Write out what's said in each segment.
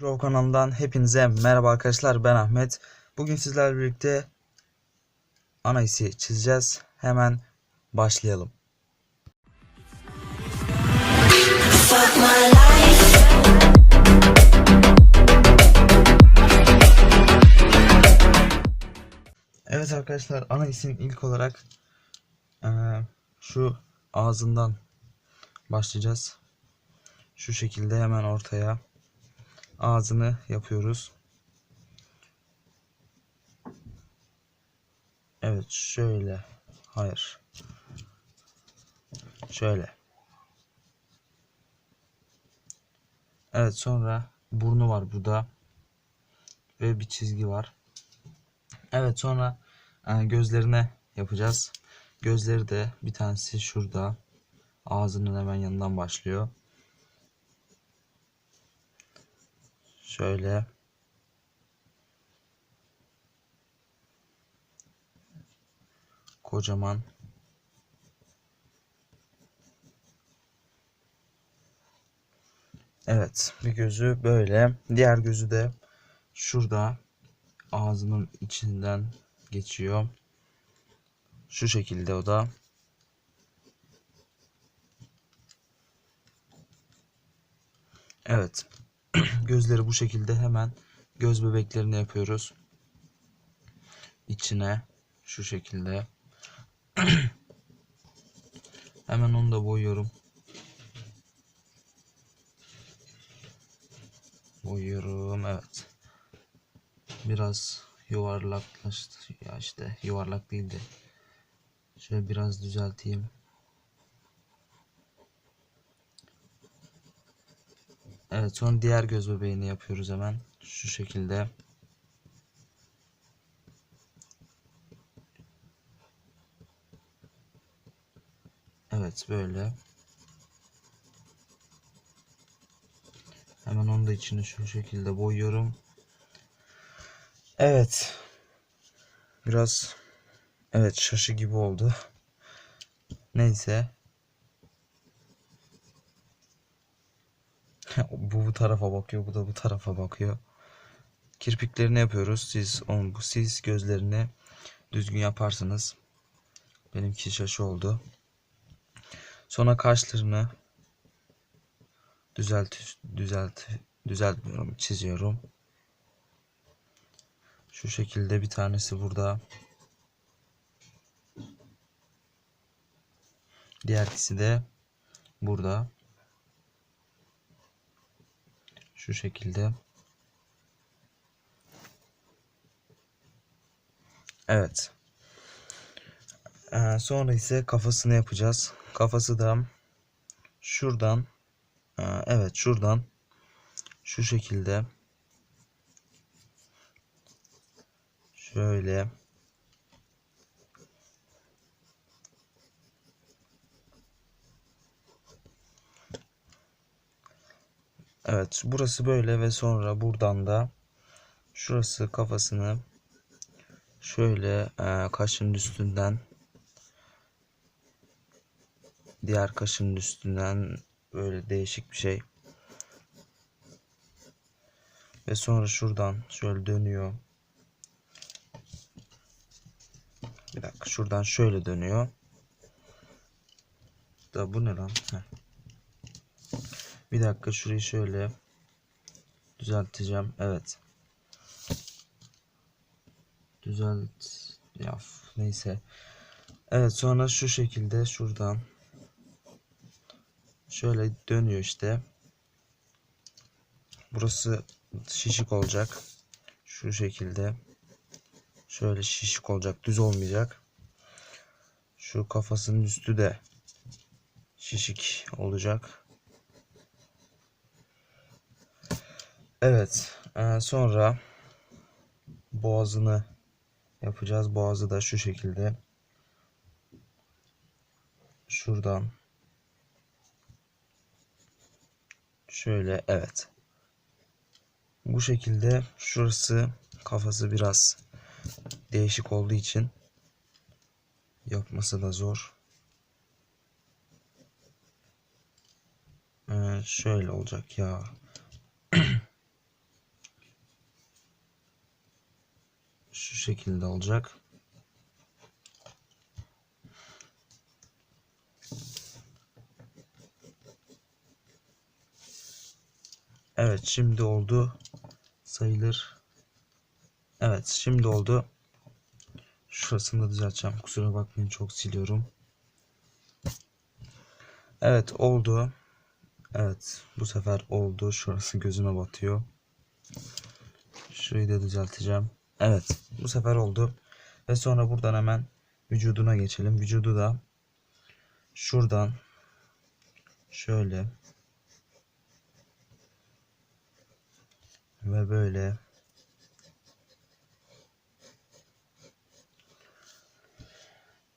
Grow kanalından hepinize merhaba arkadaşlar ben Ahmet. Bugün sizlerle birlikte ana isi çizeceğiz. Hemen başlayalım. Evet arkadaşlar ana isim ilk olarak eee, şu ağzından başlayacağız. Şu şekilde hemen ortaya ağzını yapıyoruz. Evet şöyle. Hayır. Şöyle. Evet sonra burnu var burada. Ve bir çizgi var. Evet sonra e, gözlerine yapacağız. Gözleri de bir tanesi şurada. Ağzının hemen yanından başlıyor. Şöyle. Kocaman. Evet, bir gözü böyle. Diğer gözü de şurada ağzının içinden geçiyor. Şu şekilde o da. Evet. Gözleri bu şekilde hemen göz bebeklerini yapıyoruz. İçine şu şekilde. hemen onu da boyuyorum. Boyuyorum evet. Biraz yuvarlaklaştı ya işte yuvarlak değildi. Şöyle biraz düzelteyim. Evet sonra diğer göz bebeğini yapıyoruz hemen. Şu şekilde. Evet böyle. Hemen onu da içini şu şekilde boyuyorum. Evet. Biraz evet şaşı gibi oldu. Neyse. bu bu tarafa bakıyor, bu da bu tarafa bakıyor. Kirpiklerini yapıyoruz. Siz on bu siz gözlerini düzgün yaparsınız. Benimki şaşı oldu. Sonra kaşlarını düzelt düzelt düzeltmiyorum, çiziyorum. Şu şekilde bir tanesi burada. Diğer ikisi de burada. Şu şekilde. Evet. Ee, sonra ise kafasını yapacağız. Kafası da şuradan ee, evet şuradan şu şekilde şöyle Evet burası böyle ve sonra buradan da şurası kafasını şöyle e, kaşın üstünden diğer kaşın üstünden böyle değişik bir şey. Ve sonra şuradan şöyle dönüyor. Bir dakika şuradan şöyle dönüyor. Da bu ne lan? Heh. Bir dakika şurayı şöyle düzelteceğim. Evet. Düzelt. Ya neyse. Evet sonra şu şekilde şuradan şöyle dönüyor işte. Burası şişik olacak. Şu şekilde. Şöyle şişik olacak. Düz olmayacak. Şu kafasının üstü de şişik olacak. Evet. e, sonra boğazını yapacağız. Boğazı da şu şekilde. Şuradan. Şöyle evet. Bu şekilde şurası kafası biraz değişik olduğu için yapması da zor. Ee, şöyle olacak ya. Şekilde olacak. Evet şimdi oldu sayılır. Evet şimdi oldu. Şurasını da düzelteceğim. Kusura bakmayın çok siliyorum. Evet oldu. Evet bu sefer oldu. Şurası gözüme batıyor. Şurayı da düzelteceğim. Evet bu sefer oldu. Ve sonra buradan hemen vücuduna geçelim. Vücudu da şuradan şöyle ve böyle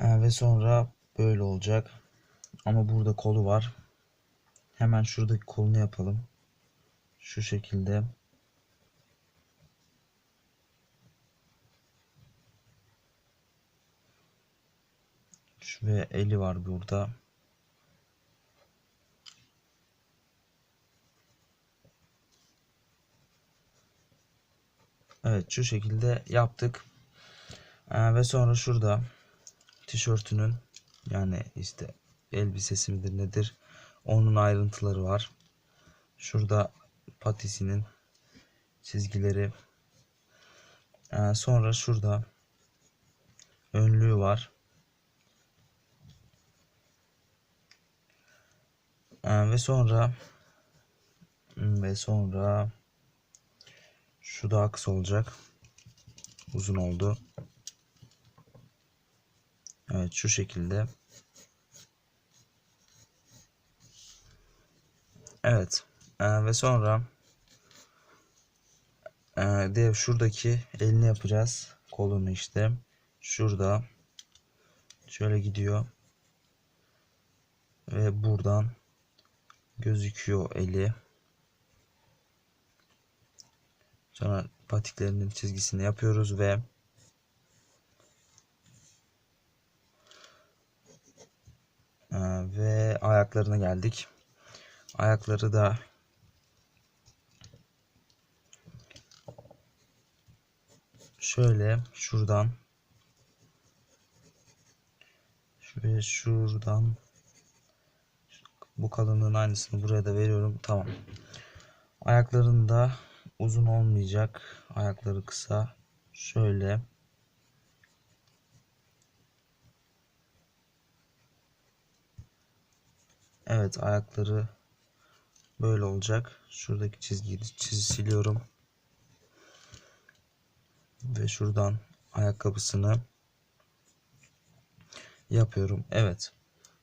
ve sonra böyle olacak. Ama burada kolu var. Hemen şuradaki kolunu yapalım. Şu şekilde. Ve eli var burada. Evet şu şekilde yaptık. Ee, ve sonra şurada tişörtünün yani işte elbisesi midir nedir onun ayrıntıları var. Şurada patisinin çizgileri. Ee, sonra şurada önlüğü var. Ee, ve sonra ve sonra şu daha kısa olacak. Uzun oldu. Evet şu şekilde. Evet. Ee, ve sonra e, dev şuradaki elini yapacağız. Kolunu işte. Şurada. Şöyle gidiyor. Ve buradan gözüküyor eli. Sonra patiklerinin çizgisini yapıyoruz ve Ee, ve ayaklarına geldik. Ayakları da şöyle şuradan ve şuradan bu kalınlığın aynısını buraya da veriyorum. Tamam. Ayakların da uzun olmayacak. Ayakları kısa. Şöyle. Evet ayakları böyle olacak. Şuradaki çizgiyi çiz siliyorum. Ve şuradan ayakkabısını yapıyorum. Evet.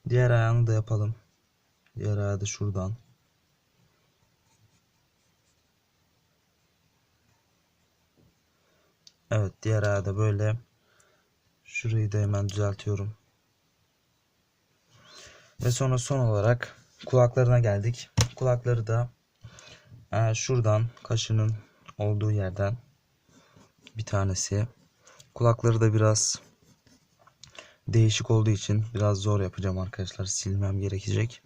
Diğer ayağını da yapalım. Diğer da şuradan. Evet diğer ayağı da böyle. Şurayı da hemen düzeltiyorum. Ve sonra son olarak kulaklarına geldik. Kulakları da e, şuradan kaşının olduğu yerden bir tanesi. Kulakları da biraz değişik olduğu için biraz zor yapacağım arkadaşlar. Silmem gerekecek.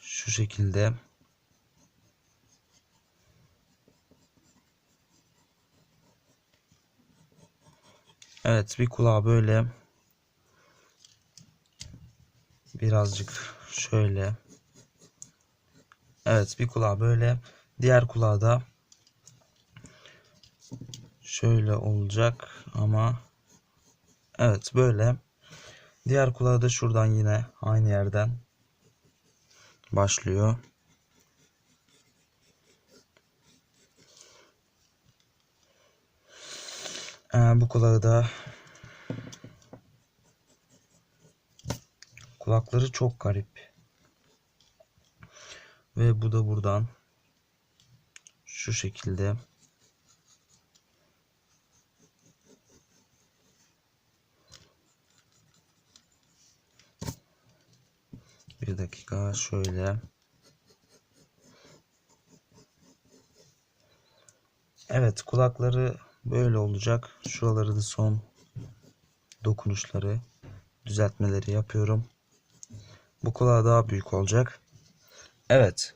Şu şekilde. Evet bir kulağı böyle. Birazcık şöyle. Evet bir kulağı böyle. Diğer kulağı da şöyle olacak ama evet böyle. Diğer kulağı da şuradan yine aynı yerden başlıyor. Ee, bu kulağı da kulakları çok garip. Ve bu da buradan şu şekilde bir dakika şöyle Evet kulakları böyle olacak. Şuraları da son dokunuşları düzeltmeleri yapıyorum. Bu kulağı daha büyük olacak. Evet.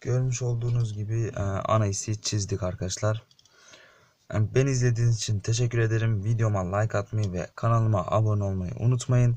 Görmüş olduğunuz gibi e, ana isi çizdik arkadaşlar. Yani Beni izlediğiniz için teşekkür ederim. Videoma like atmayı ve kanalıma abone olmayı unutmayın.